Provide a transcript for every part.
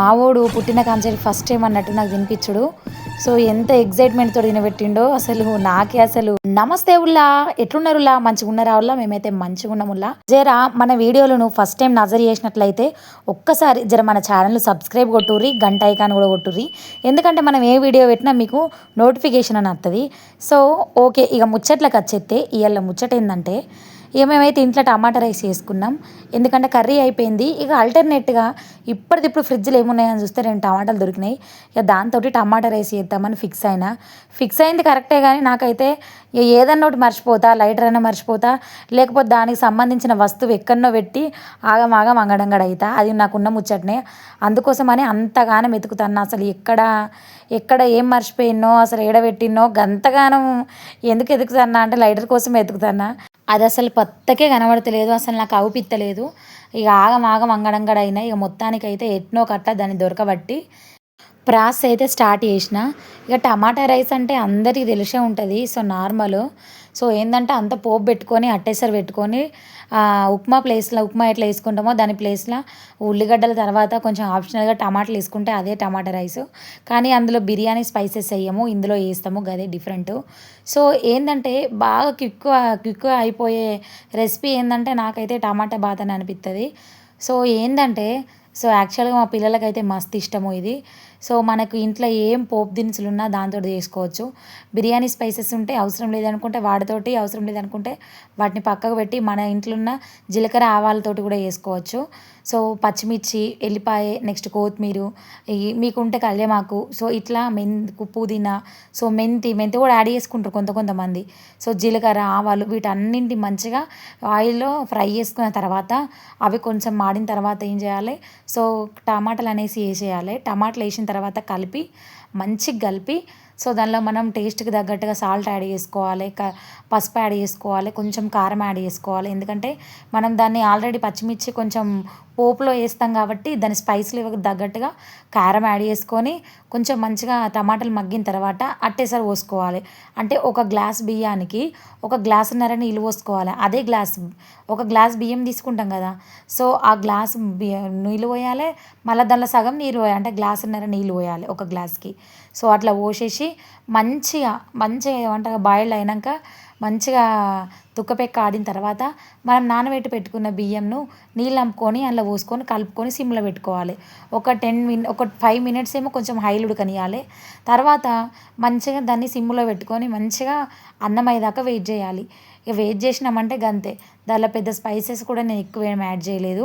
మావోడు పుట్టిన కాంచెలి first time అన్నట్టు నాకు తినిపించుడు. సో ఎంత ఎగ్జైట్మెంట్తో తినబెట్టిండో అసలు నాకే అసలు. నమస్తే ఉల్లా ఎట్లున్నారులా మంచిగా ఉన్నారా ఉల్లా? మేమైతే మంచిగా ఉన్నాముల్లా జరా మన వీడియోలను ఫస్ట్ టైం నజర్ చేసినట్లయితే ఒక్కసారి జర మన ఛానల్ సబ్స్క్రైబ్ కొట్టుర్రి గంట ఐకాన్ కూడా కొట్టుర్రి. ఎందుకంటే మనం ఏ వీడియో పెట్టినా మీకు నోటిఫికేషన్ అని వస్తుంది సో ఓకే ఇక ముచ్చట్లకు వచ్చేస్తే ఇవాళ ముచ్చట ఏంటంటే ఇక మేమైతే ఇంట్లో టమాటా రైస్ చేసుకున్నాం ఎందుకంటే కర్రీ అయిపోయింది ఇక ఆల్టర్నేట్గా ఇప్పటిదిప్పుడు ఫ్రిడ్జ్లో ఏమున్నాయని చూస్తే రెండు టమాటాలు దొరికినాయి. ఇక దాంతో టమాటా రైస్ చేద్దామని ఫిక్స్ అయినా. ఫిక్స్ అయింది కరెక్టే కానీ నాకైతే ఏదన్నా ఒకటి మర్చిపోతా లైటర్ అయినా మర్చిపోతా లేకపోతే దానికి సంబంధించిన వస్తువు ఎక్కడనో పెట్టి ఆగమాగం అంగడంగడ అవుతా అది నాకున్న ముచ్చటనే. అందుకోసమని అంతగానం వెతుకుతాను అసలు ఎక్కడ ఎక్కడ ఏం మర్చిపోయినో అసలు ఏడబెట్టినో గంతగానం ఎందుకు ఎదుగుతానా అంటే లైటర్ కోసం వెతుకుతానా అది అసలు పత్తకే కనబడతలేదు. అసలు నాకు అవుపిత్తలేదు ఇక ఆగం ఆగం అంగడంగడ అయినా ఇక మొత్తానికైతే ఎట్నో కట్ట దాన్ని దొరకబట్టి ప్రాసెస్ అయితే స్టార్ట్ చేసిన ఇక టమాటా రైస్ అంటే అందరికీ తెలిసే ఉంటుంది. So normal. సో ఏంటంటే అంత పోపు పెట్టుకొని అట్టేసరి పెట్టుకొని ఉప్మా ప్లేస్లో ఉప్మా ఎట్లా వేసుకుంటామో దాని ప్లేస్లో ఉల్లిగడ్డల తర్వాత కొంచెం ఆప్షనల్గా టమాటాలు వేసుకుంటే అదే టమాటా రైస్. కానీ అందులో బిర్యానీ స్పైసెస్ వేయము ఇందులో వేస్తాము గదే డిఫరెంట్. సో ఏంటంటే బాగా క్విక్ క్విక్ అయిపోయే రెసిపీ ఏంటంటే నాకైతే టమాటా బాత్ అని అనిపిస్తుంది సో ఏంటంటే సో యాక్చువల్గా మా పిల్లలకైతే మస్తు ఇష్టము ఇది. సో మనకు ఇంట్లో ఏం పోపు దినుసులు ఉన్నా దాంతో చేసుకోవచ్చు. బిర్యానీ స్పైసెస్ ఉంటే అవసరం లేదనుకుంటే వాటితోటి అవసరం లేదనుకుంటే వాటిని పక్కకు పెట్టి మన ఇంట్లో ఉన్న జీలకర్ర ఆవాలతోటి కూడా చేసుకోవచ్చు. సో పచ్చిమిర్చి ఎల్లిపాయ నెక్స్ట్ కొత్తిమీర మీకు ఉంటే కళ్యమాకు సో ఇట్లా మెంతి పుదీనా సో మెంతి మెంతి కూడా యాడ్ చేసుకుంటారు కొంత కొంతమంది. సో జీలకర్ర ఆవాలు వీటన్నింటి మంచిగా ఆయిల్లో ఫ్రై చేసుకున్న తర్వాత అవి కొంచెం మాడిన తర్వాత ఏం చేయాలి? సో టమాటాలు అనేసి వేసేయాలి. టమాటాలు వేసిన తర్వాత కలిపి మంచిగా కలిపి సో దానిలో మనం టేస్ట్కి తగ్గట్టుగా సాల్ట్ యాడ్ చేసుకోవాలి క పసుపు యాడ్ చేసుకోవాలి కొంచెం కారం యాడ్ చేసుకోవాలి. ఎందుకంటే మనం దాన్ని ఆల్రెడీ పచ్చిమిర్చి కొంచెం పోపులో వేస్తాం కాబట్టి దాని స్పైస్లు తగ్గట్టుగా కారం యాడ్ చేసుకొని కొంచెం మంచిగా టమాటాలు మగ్గిన తర్వాత అట్టేసారి పోసుకోవాలి. అంటే ఒక గ్లాస్ బియ్యానికి ఒక గ్లాసున్నర నీళ్ళు పోసుకోవాలి. అదే గ్లాస్ ఒక గ్లాస్ బియ్యం తీసుకుంటాం కదా. సో ఆ గ్లాస్ బియ్యం నీళ్ళు పోయాలి మళ్ళీ దానిలో సగం నీరు పోయాలి. అంటే గ్లాసున్నర నీళ్ళు పోయాలి ఒక గ్లాస్కి. సో అట్లా పోసేసి మంచిగా మంచిగా ఏమంటారు బాయిల్డ్ అయినాక మంచిగా తుక్కపెక్క ఆడిన తర్వాత మనం నానబెట్టి పెట్టుకున్న బియ్యంను నీళ్ళు అంపుకొని అందులో పోసుకొని కలుపుకొని సిమ్లో పెట్టుకోవాలి. ఒక టెన్ మిన్ ఒక ఫైవ్ మినిట్స్ ఏమో కొంచెం హైలో ఉడకనియాలి. తర్వాత మంచిగా దాన్ని సిమ్లో పెట్టుకొని మంచిగా అన్నం అయ్యేదాకా వెయిట్ చేయాలి. ఇక వెయిట్ చేసినామంటే గంతే. దానిలో పెద్ద స్పైసెస్ కూడా నేను ఎక్కువ ఏం యాడ్ చేయలేదు.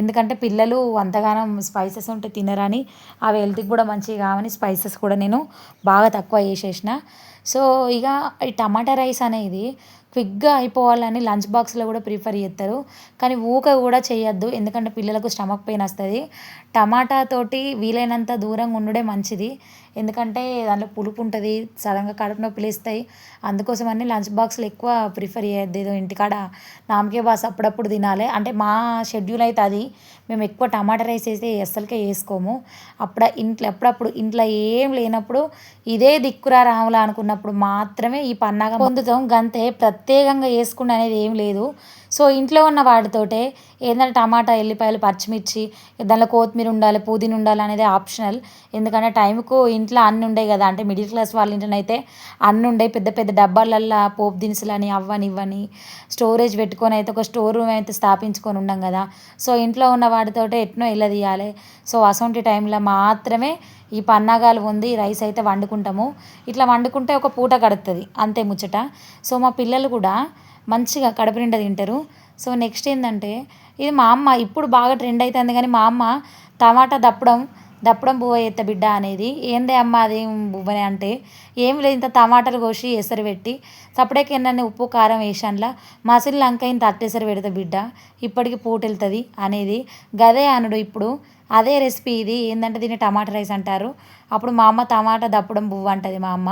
ఎందుకంటే పిల్లలు అంతగానం స్పైసెస్ ఉంటే తినరని అవి హెల్త్కి కూడా మంచివి కావని స్పైసెస్ కూడా నేను బాగా తక్కువ వేసేసిన సో ఇక ఈ టమాటా రైస్ అనేది క్విక్గా అయిపోవాలని లంచ్ బాక్స్లో కూడా ప్రిఫర్ చేస్తారు. కానీ ఊక కూడా చేయొద్దు. ఎందుకంటే పిల్లలకు స్టమక్ పెయిన్ వస్తుంది. టమాటా తోటి వీలైనంత దూరంగా ఉండడే మంచిది. ఎందుకంటే దాంట్లో పులుపు ఉంటుంది సడన్గా కడుపు నొప్పి లేస్తాయి. అందుకోసమని లంచ్ బాక్స్లో ఎక్కువ ప్రిఫర్ చేయొద్దు. ఏదో ఇంటికాడ నామకే బాస్ అప్పుడప్పుడు తినాలి. అంటే మా షెడ్యూల్ అయితే అది. మేము ఎక్కువ టమాటా రైస్ వేస్తే అస్సలకే వేసుకోము. అప్పుడ ఇంట్లో ఎప్పుడప్పుడు ఇంట్లో ఏం లేనప్పుడు ఇదే దిక్కురా రాములా అనుకున్నప్పుడు మాత్రమే ఈ పన్నాగం పొందుతాం. గంతే ప్రత్యేకంగా వేసుకుని అనేది ఏం లేదు. సో ఇంట్లో ఉన్న వాటితోటే ఏంటంటే టమాటా ఎల్లిపాయలు పచ్చిమిర్చి దానిలో కొత్తిమీర ఉండాలి పుదీనా ఉండాలి అనేది ఆప్షనల్. ఎందుకంటే టైంకు ఇంట్లో అన్నీ ఉండే కదా అంటే మిడిల్ క్లాస్ వాళ్ళ ఇంట్లో అయితే అన్నీ ఉండే పెద్ద పెద్ద డబ్బాలల్లో పోపు దినుసులు అని అవ్వని ఇవ్వని స్టోరేజ్ పెట్టుకొని అయితే ఒక స్టోర్ రూమ్ అయితే స్థాపించుకొని ఉండం కదా. సో ఇంట్లో ఉన్న వాటితోటే ఎట్నో ఇలా తీయాలి. సో అసొంటి టైంలో మాత్రమే ఈ పన్నాగాలు ఉంది రైస్ అయితే వండుకుంటాము. ఇట్లా వండుకుంటే ఒక పూట కడుతుంది అంతే ముచ్చట. సో మా పిల్లలు కూడా మంచిగా కడుపు నిండా తింటారు. సో నెక్స్ట్ ఏంటంటే ఇది మా అమ్మ ఇప్పుడు బాగా ట్రెండ్ అవుతుంది కానీ మా అమ్మ టమాటా దప్పడం దప్పడం బువ్వ ఎత్త బిడ్డ అనేది. ఏందే అమ్మ అది బువ్వని అంటే ఏం లేదు ఇంత టమాటాలు కోసి ఎసరు పెట్టి సపరేట్గా ఏంటంటే ఉప్పు కారం వేసానులా మసిలి ఇంత అట్టేసరి పెడతా బిడ్డ. ఇప్పటికి పూట వెళ్తుంది అనేది గదే అనుడు ఇప్పుడు. అదే రెసిపీ ఇది ఏంటంటే దీన్ని టమాటా రైస్ అంటారు. అప్పుడు మా అమ్మ టమాటా దప్పడం బువ్వ అంటుంది మా అమ్మ.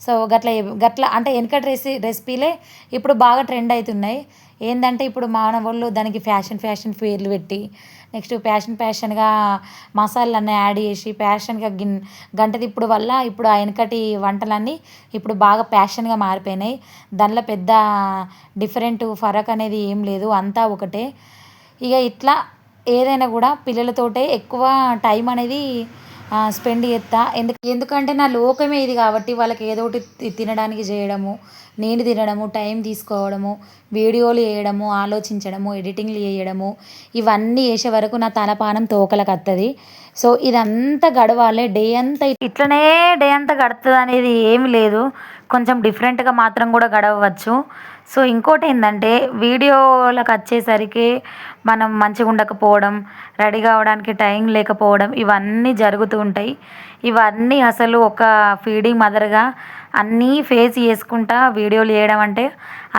సో గట్ల గట్ల అంటే వెనకటి రెసి రెసిపీలే ఇప్పుడు బాగా ట్రెండ్ అవుతున్నాయి ఏంటంటే ఇప్పుడు మానవాళ్ళు దానికి ఫ్యాషన్ ఫ్యాషన్ పేర్లు పెట్టి నెక్స్ట్ ప్యాషన్ ప్యాషన్గా మసాలాలన్నీ యాడ్ చేసి ప్యాషన్గా గిన్ గంట తిప్పుడు వల్ల ఇప్పుడు ఆ వెనకటి వంటలన్నీ ఇప్పుడు బాగా ప్యాషన్గా మారిపోయినాయి. దానిలో పెద్ద డిఫరెంట్ ఫరక్ అనేది ఏం లేదు అంతా ఒకటే. ఇక ఇట్లా ఏదైనా కూడా పిల్లలతోటే ఎక్కువ టైం అనేది స్పెండ్ చేస్తా. ఎందుకు ఎందుకంటే నా లోకమే ఇది కాబట్టి వాళ్ళకి ఏదో ఒకటి తినడానికి చేయడము నేను తినడము టైం తీసుకోవడము వీడియోలు వేయడము ఆలోచించడము ఎడిటింగ్లు చేయడము ఇవన్నీ చేసే వరకు నా తలపానం తోకలకు వస్తుంది సో ఇదంతా గడవాలి. డే అంతా ఇట్లనే డే అంతా గడుతుంది అనేది ఏమి లేదు. కొంచెం డిఫరెంట్గా మాత్రం కూడా గడవచ్చు సో ఇంకోటి ఏంటంటే వీడియోలకు వచ్చేసరికి మనం మంచిగా ఉండకపోవడం రెడీ కావడానికి టైం లేకపోవడం ఇవన్నీ జరుగుతూ ఉంటాయి. ఇవన్నీ అసలు ఒక ఫీడింగ్ మదర్గా అన్నీ ఫేస్ చేసుకుంటా వీడియోలు చేయడం అంటే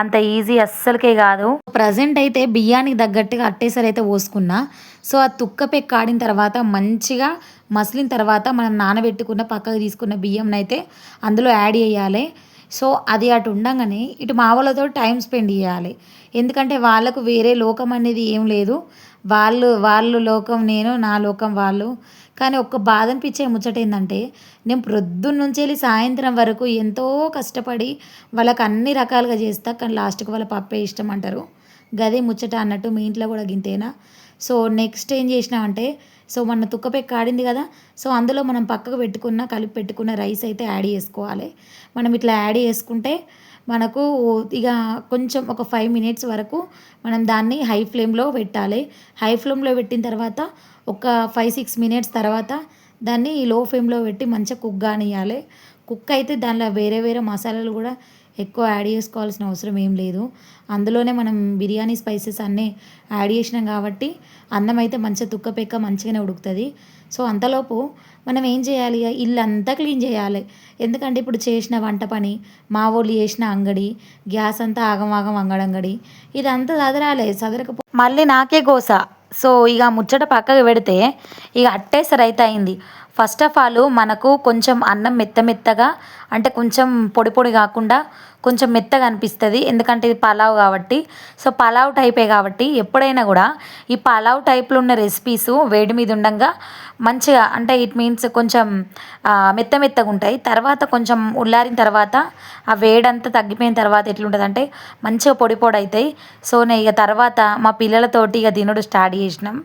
అంత ఈజీ అస్సలకే కాదు. ప్రజెంట్ అయితే బియ్యానికి తగ్గట్టుగా అట్టేసరి అయితే పోసుకున్నా. సో ఆ తుక్క పెక్క ఆడిన తర్వాత మంచిగా మసిలిన తర్వాత మనం నానబెట్టుకున్న పక్కకు తీసుకున్న బియ్యంనైతే అయితే అందులో యాడ్ చేయాలి. సో అది అటు ఉండగానే ఇటు మా వాళ్ళతో టైం స్పెండ్ చేయాలి. ఎందుకంటే వాళ్ళకు వేరే లోకం అనేది ఏం లేదు. వాళ్ళు వాళ్ళు లోకం నేను నా లోకం వాళ్ళు. కానీ ఒక్క బాధ అనిపించే ముచ్చట ఏంటంటే నేను ప్రొద్దున్నుంచి వెళ్ళి సాయంత్రం వరకు ఎంతో కష్టపడి వాళ్ళకి అన్ని రకాలుగా చేస్తా కానీ లాస్ట్కి వాళ్ళ పప్పే ఇష్టం అంటారు. గదే ముచ్చట అన్నట్టు మీ ఇంట్లో కూడా గింతేనా? సో నెక్స్ట్ ఏం చేసినామంటే సో మన తుక్కపెక్క ఆడింది కదా సో అందులో మనం పక్కకు పెట్టుకున్న కలిపి పెట్టుకున్న రైస్ అయితే యాడ్ చేసుకోవాలి. మనం ఇట్లా యాడ్ చేసుకుంటే మనకు ఇక కొంచెం ఒక ఫైవ్ మినిట్స్ వరకు మనం దాన్ని హై ఫ్లేమ్లో పెట్టాలి. హై ఫ్లేమ్లో పెట్టిన తర్వాత ఒక ఫైవ్ సిక్స్ మినిట్స్ తర్వాత దాన్ని లో ఫ్లేమ్లో పెట్టి మంచిగా కుక్ కానియాలి కుక్ అయితే దానిలో వేరే వేరే మసాలాలు కూడా ఎక్కువ యాడ్ చేసుకోవాల్సిన అవసరం ఏం లేదు. అందులోనే మనం బిర్యానీ స్పైసెస్ అన్నీ యాడ్ చేసినాం కాబట్టి అన్నం అయితే మంచిగా తుక్కపెక్క మంచిగానే ఉడుకుతుంది. సో అంతలోపు మనం ఏం చేయాలి? ఇక ఇల్లు అంతా క్లీన్ చేయాలి. ఎందుకంటే ఇప్పుడు చేసిన వంట పని మా వాళ్ళు చేసిన అంగడి గ్యాస్ అంతా ఆగమాగం అంగడంగడి ఇదంతా చదరాలే చదరకపో మళ్ళీ నాకే గోస. సో ఇక ముచ్చట పక్కకు పెడితే ఇక అట్టేసరి అయితే అయింది. ఫస్ట్ ఆఫ్ ఆల్ మనకు కొంచెం అన్నం మెత్త మెత్తగా అంటే కొంచెం పొడి పొడి కాకుండా కొంచెం మెత్తగా అనిపిస్తుంది. ఎందుకంటే ఇది పలావ్ కాబట్టి. సో పలావ్ టైపే కాబట్టి ఎప్పుడైనా కూడా ఈ పలావ్ టైప్లో ఉన్న రెసిపీస్ వేడి మీద ఉండగా మంచిగా అంటే ఇట్ మీన్స్ కొంచెం మెత్త మెత్తగా ఉంటాయి. తర్వాత కొంచెం ఉల్లారిన తర్వాత ఆ వేడంతా తగ్గిపోయిన తర్వాత ఎట్లుంటుంది అంటే మంచిగా పొడి పొడి అవుతాయి సో నేను ఇక తర్వాత మా పిల్లలతోటి ఇక తినడు స్టార్ట్ చేసినాం.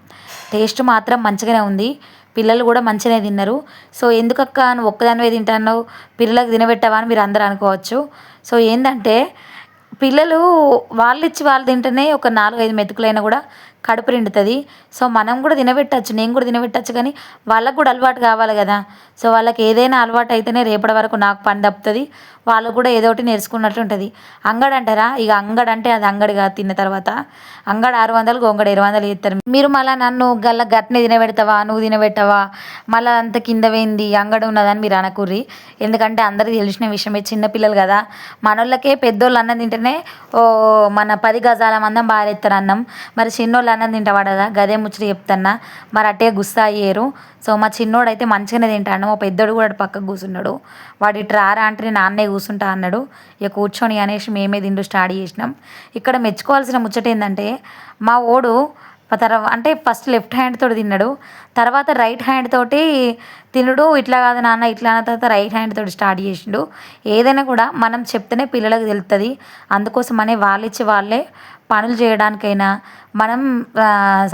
టేస్ట్ మాత్రం మంచిగానే ఉంది. పిల్లలు కూడా మంచిగానే తిన్నారు. సో ఎందుకక్క నువ్వు ఒక్కదానివే తింటాను పిల్లలకు తినబెట్టావా అని మీరు అందరూ అనుకోవచ్చు. సో ఏంటంటే పిల్లలు వాళ్ళు ఇచ్చి వాళ్ళు తింటేనే ఒక నాలుగైదు మెతుకులైనా కూడా కడుపు నిండుతుంది. సో మనం కూడా తినబెట్టచ్చు నేను కూడా తినబెట్టచ్చు కానీ వాళ్ళకు కూడా అలవాటు కావాలి కదా. సో వాళ్ళకి ఏదైనా అలవాటు అయితేనే రేపటి వరకు నాకు పని తప్పుతుంది వాళ్ళు కూడా ఏదో ఒకటి నేర్చుకున్నట్టు ఉంటుంది. అంగడి అంటారా? ఇక అంగడి అంటే అది అంగడిగా తిన్న తర్వాత. అంగడి ఆరు వందలు గొంగడి ఇరవై వందలు ఇస్తారు మీరు మళ్ళీ నన్ను గల్ల గట్టిని తినబెడతావా? నువ్వు తినబెట్టవా? మళ్ళీ అంత కింద పోయింది అంగడి ఉన్నదని మీరు అనకూర్రి. ఎందుకంటే అందరికీ తెలిసిన విషయమే. చిన్నపిల్లలు కదా. మనోళ్ళకే పెద్దోళ్ళు అన్నం తింటేనే ఓ మన పది గజాల మందం బారెత్తారు అన్నం. మరి చిన్నోళ్ళు అన్నది తింటవాడదా? గదే ముచ్చట చెప్తున్నా. మరి అట్టే గుస్సా అయ్యారు. సో మా చిన్నోడు అయితే మంచిగానే తింటాడు. మా పెద్దోడు కూడా అటు పక్కకు కూర్చున్నాడు వాడు ఇటు రారా అంటే నేను నాన్నే కూర్చుంటా అన్నాడు. ఇక కూర్చొని అనేసి మేమే తిండు స్టార్ట్ చేసినాం. ఇక్కడ మెచ్చుకోవాల్సిన ముచ్చట ఏంటంటే మా ఓడు తర్వాత అంటే ఫస్ట్ లెఫ్ట్ హ్యాండ్ తోటి తిన్నాడు. తర్వాత రైట్ హ్యాండ్ తోటి తినుడు. ఇట్లా కాదు నాన్న ఇట్లా అన్న తర్వాత రైట్ హ్యాండ్ తోటి స్టార్ట్ చేసిండు. ఏదైనా కూడా మనం చెప్తేనే పిల్లలకు తెలుస్తుంది అందుకోసమనే వాళ్ళు ఇచ్చి వాళ్ళే పనులు చేయడానికైనా మనం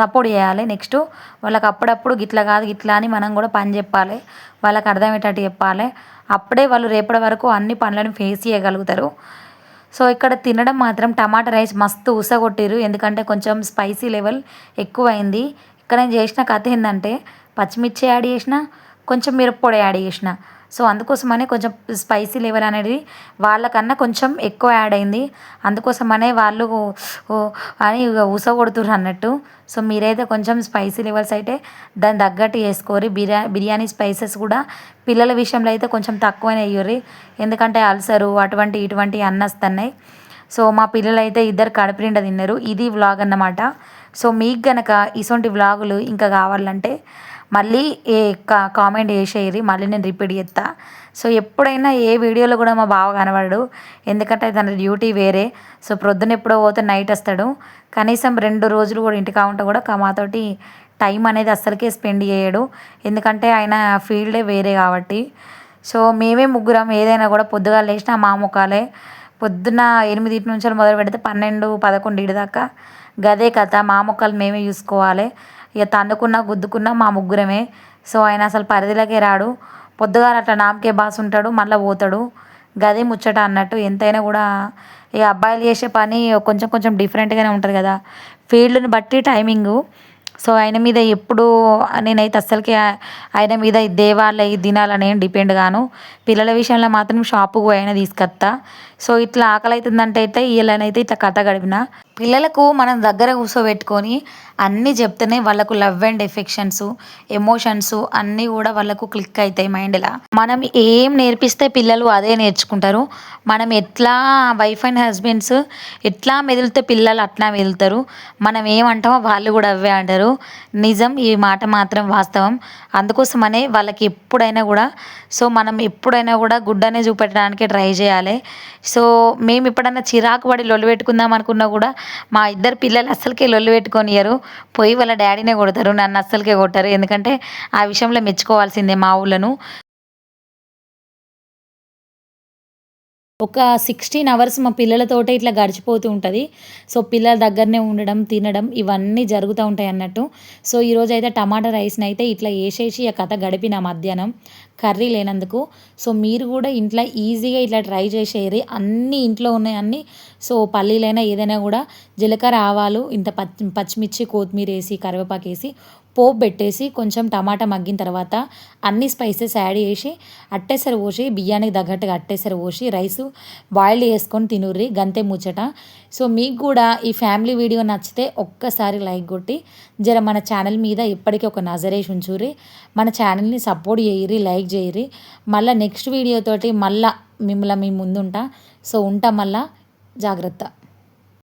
సపోర్ట్ చేయాలి. నెక్స్ట్ వాళ్ళకి అప్పుడప్పుడు గిట్లా కాదు గిట్లా అని మనం కూడా పని చెప్పాలి. వాళ్ళకి అర్థమయ్యేటట్టు చెప్పాలి. అప్పుడే వాళ్ళు రేపటి వరకు అన్ని పనులను ఫేస్ చేయగలుగుతారు. సో ఇక్కడ తినడం మాత్రం టమాటా రైస్ మస్తు ఉసగొట్టిరు ఎందుకంటే కొంచెం స్పైసీ లెవెల్ ఎక్కువ అయింది ఇక్కడ నేను చేసిన కథ ఏంటంటే పచ్చిమిర్చి యాడ్ చేసిన కొంచెం మిరప్పొడి యాడ్ చేసిన. సో అందుకోసమనే కొంచెం స్పైసీ లెవెల్ అనేది వాళ్ళకన్నా కొంచెం ఎక్కువ యాడ్ అయింది. అందుకోసమనే వాళ్ళు అని ఊస కొడుతుర్రు అన్నట్టు. సో మీరైతే కొంచెం స్పైసీ లెవెల్స్ అయితే దాని తగ్గట్టు చేసుకోరి బిర్యా బిర్యానీ స్పైసెస్ కూడా పిల్లల విషయంలో అయితే కొంచెం తక్కువనే అయ్యరు ఎందుకంటే అల్సరు అటువంటి ఇటువంటి అన్నస్తున్నాయి. సో మా పిల్లలు అయితే ఇద్దరు కడుపు నిండా తిన్నారు. ఇది వ్లాగ్ అన్నమాట. సో మీకు గనక ఇటువంటి వ్లాగులు ఇంకా కావాలంటే మళ్ళీ ఏ కా కామెంట్ చేసేయరి మళ్ళీ నేను రిపీట్ చేస్తా సో ఎప్పుడైనా ఏ వీడియోలో కూడా మా బావ కనబడడు. ఎందుకంటే తన డ్యూటీ వేరే. సో ప్రొద్దున ఎప్పుడో పోతే నైట్ వస్తాడు. కనీసం రెండు రోజులు కూడా ఇంటికా ఉంటే కూడా మాతోటి టైం అనేది అస్సలకే స్పెండ్ చేయడు. ఎందుకంటే ఆయన ఫీల్డే వేరే కాబట్టి. సో మేమే ముగ్గురం ఏదైనా కూడా పొద్దుగా లేచినా మా ముఖాలే. పొద్దున్న ఎనిమిదింటి నుంచి మొదలు పెడితే పన్నెండు పదకొండు దాకా. గదే కథ. మా మొక్కలు మేమే చూసుకోవాలి. ఇక తన్నుకున్నా గుద్దుకున్నా మా ముగ్గురమే. సో ఆయన అసలు పరిధిలోకే రాడు. పొద్దుగాల అట్లా నామకే బాస్ ఉంటాడు మళ్ళీ పోతాడు. గదే ముచ్చట అన్నట్టు ఎంతైనా కూడా ఇక అబ్బాయిలు చేసే పని కొంచెం కొంచెం డిఫరెంట్గానే ఉంటుంది కదా. ఫీల్డ్ని బట్టి టైమింగు. సో ఆయన మీద ఎప్పుడు నేనైతే అస్సలకి ఆయన మీద దేవాలయ ఇది డిపెండ్ గాను. పిల్లల విషయంలో మాత్రం షాపుకు పోయి అయినా తీసుకొస్తా సో ఇట్లా ఆకలి అవుతుందంటే అయితే వీళ్ళనైతే ఇట్లా కథ గడిపిన. పిల్లలకు మనం దగ్గర కూర్చోబెట్టుకొని అన్నీ చెప్తేనే వాళ్ళకు లవ్ అండ్ ఎఫెక్షన్స్ ఎమోషన్స్ అన్నీ కూడా వాళ్ళకు క్లిక్ అవుతాయి మైండ్లో మనం ఏం నేర్పిస్తే పిల్లలు అదే నేర్చుకుంటారు. మనం ఎట్లా వైఫ్ అండ్ హస్బెండ్స్ ఎట్లా మెదిలితే పిల్లలు అట్లా మెదులుతారు. మనం ఏమంటామో వాళ్ళు కూడా అవే అంటారు. నిజం ఈ మాట మాత్రం వాస్తవం. అందుకోసమనే వాళ్ళకి ఎప్పుడైనా కూడా సో మనం ఎప్పుడైనా కూడా గుడ్డనే చూపెట్టడానికి ట్రై చేయాలి. సో మేము ఎప్పుడన్నా చిరాకు పడి లొల్లు పెట్టుకుందాం అనుకున్నా కూడా మా ఇద్దరు పిల్లలు అస్సలకే లొల్లు పెట్టుకొనియరు పోయి వాళ్ళ డాడీనే కొడతారు నన్ను అస్సలకే కొట్టారు. ఎందుకంటే ఆ విషయంలో మెచ్చుకోవాల్సిందే మా ఊళ్ళను. ఒక సిక్స్టీన్ అవర్స్ మా పిల్లలతోటే ఇట్లా గడిచిపోతూ ఉంటుంది. సో పిల్లల దగ్గరనే ఉండడం తినడం ఇవన్నీ జరుగుతూ ఉంటాయి అన్నట్టు. సో ఈరోజు అయితే టమాటా రైస్ని అయితే ఇట్లా వేసేసి ఆ కథ గడిపిన మధ్యాహ్నం. కర్రీ లేనందుకు. సో మీరు కూడా ఇంట్లో ఈజీగా ఇట్లా ట్రై చేసేది అన్నీ ఇంట్లో ఉన్నాయి అన్నీ. సో పల్లీలైనా ఏదైనా కూడా జీలకర్ర ఆవాలు ఇంత పచ్చి పచ్చిమిర్చి కొత్తిమీర వేసి కరివేపాకు వేసి పోపు పెట్టేసి కొంచెం టమాటా మగ్గిన తర్వాత అన్ని స్పైసెస్ యాడ్ చేసి అట్టేసరి పోసి బియ్యానికి తగ్గట్టుగా అట్టేసరి పోసి రైస్ బాయిల్ చేసుకొని తినుర్రి గంతే ముచ్చట. సో మీకు కూడా ఈ ఫ్యామిలీ వీడియో నచ్చితే ఒక్కసారి లైక్ కొట్టి జర మన ఛానల్ మీద ఇప్పటికీ ఒక నజరేసి ఉంచుర్రి మన ఛానల్ని సపోర్ట్ చేయరి లైక్ చేయరి. మళ్ళీ నెక్స్ట్ వీడియోతోటి మళ్ళీ మిమ్మల్ని మీ ముందుంటా. సో ఉంటా మళ్ళా. జాగ్రత్త.